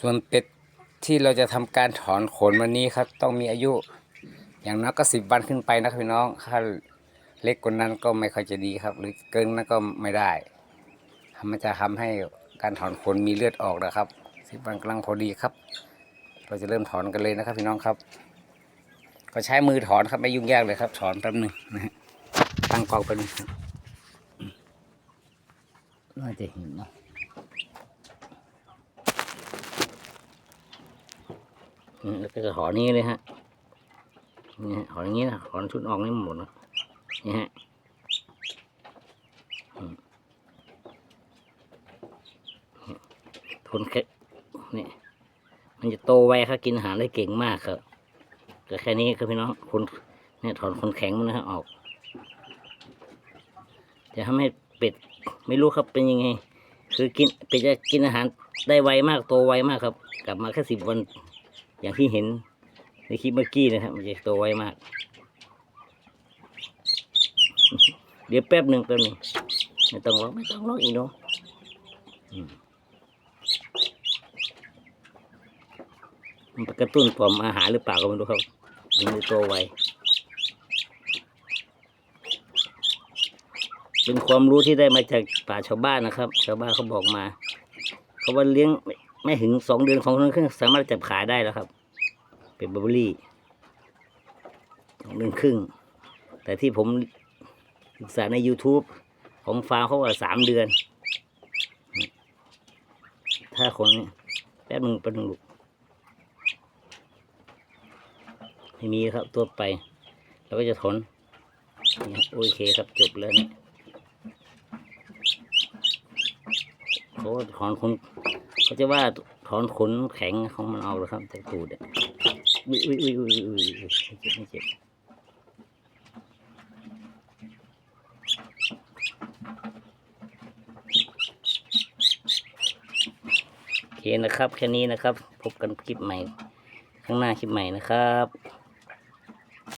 ส่วนเป็ดที่เราจะทำการถอนขนวันนี้ครับ ต้องมีอายุ อย่างน้อยก็สิบวันขึ้นไปนะครับพี่น้องถ้าเล็กกว่านั้นก็ไม่ค่อยจะดีครับ หรือเกินนั้นก็ไม่ได้มันจะทำให้การถอนขนมีเลือดออกนะครับสิบวันกำลังพอดีครับ เราจะเริ่มถอนกันเลยนะครับพี่น้องครับ ก็ใช้มือถอนครับไม่ยุ่งยากเลยครับ ถอนแป๊บหนึ่งนะฮะตั้งกองไปบนึงครับน่าจะเห็นเนาะ อืม แล้วก็จะถอนนี้เลยฮะนี่ฮะถอนอย่างนี้นะถอนชุดออกนี่หมดนะนี่ฮะทนแค่นี่มันจะโตไวครับกินอาหารได้เก่งมากครับก็แค่นี้ครับพี่น้องคนเนี่ยถอนคนแข็งมันนะฮะออก จะทำให้เป็ดไม่รู้ครับเป็นยังไง คือกินเป็ดจะกินอาหารได้ไวมากโตไวมากครับ กลับมาแค่สิบวัน อย่างที่เห็นในคลิปเมื่อกี้นะครับ มันจะโตไวมาก เดี๋ยวแป๊บหนึ่งแป๊บหนึ่งไม่ต้องร้องไม่ต้องร้องอีกเนาะมันกระตุ้นปอมอาหารหรือเปล่าก็ไม่รู้ครับมันจะโตไวเป็นความรู้ที่ได้มาจากป่าชาวบ้านนะครับ ชาวบ้านเขาบอกมา เขาว่าเลี้ยง ไม่ถึงสองเดือนสองเดือนครึ่งสามารถจับขายได้แล้วครับ เป็นบับเบอรี่สองเดือนครึ่ง แต่ที่ผมศึกษาใน YouTube ของฟาร์มเขาว่าสามเดือน ถ้าคนแป๊บหนึ่งแป๊บหนึ่งลูกไม่มีครับตัวไป เราก็จะทนนี่โอเคครับจบแล้วนี่ยเขาถอนขน เขาจะว่าถอนขนแข็งของมันเอาเลยครับจากตูดเนี่ยอุ้ยอุ้ยอุ้ยอุ้ยอุ้ยอุ้ยไม่เจ็บไม่เจ็บโอเคนะครับ แค่นี้นะครับ พบกันคลิปใหม่ ข้างหน้าคลิปใหม่นะครับ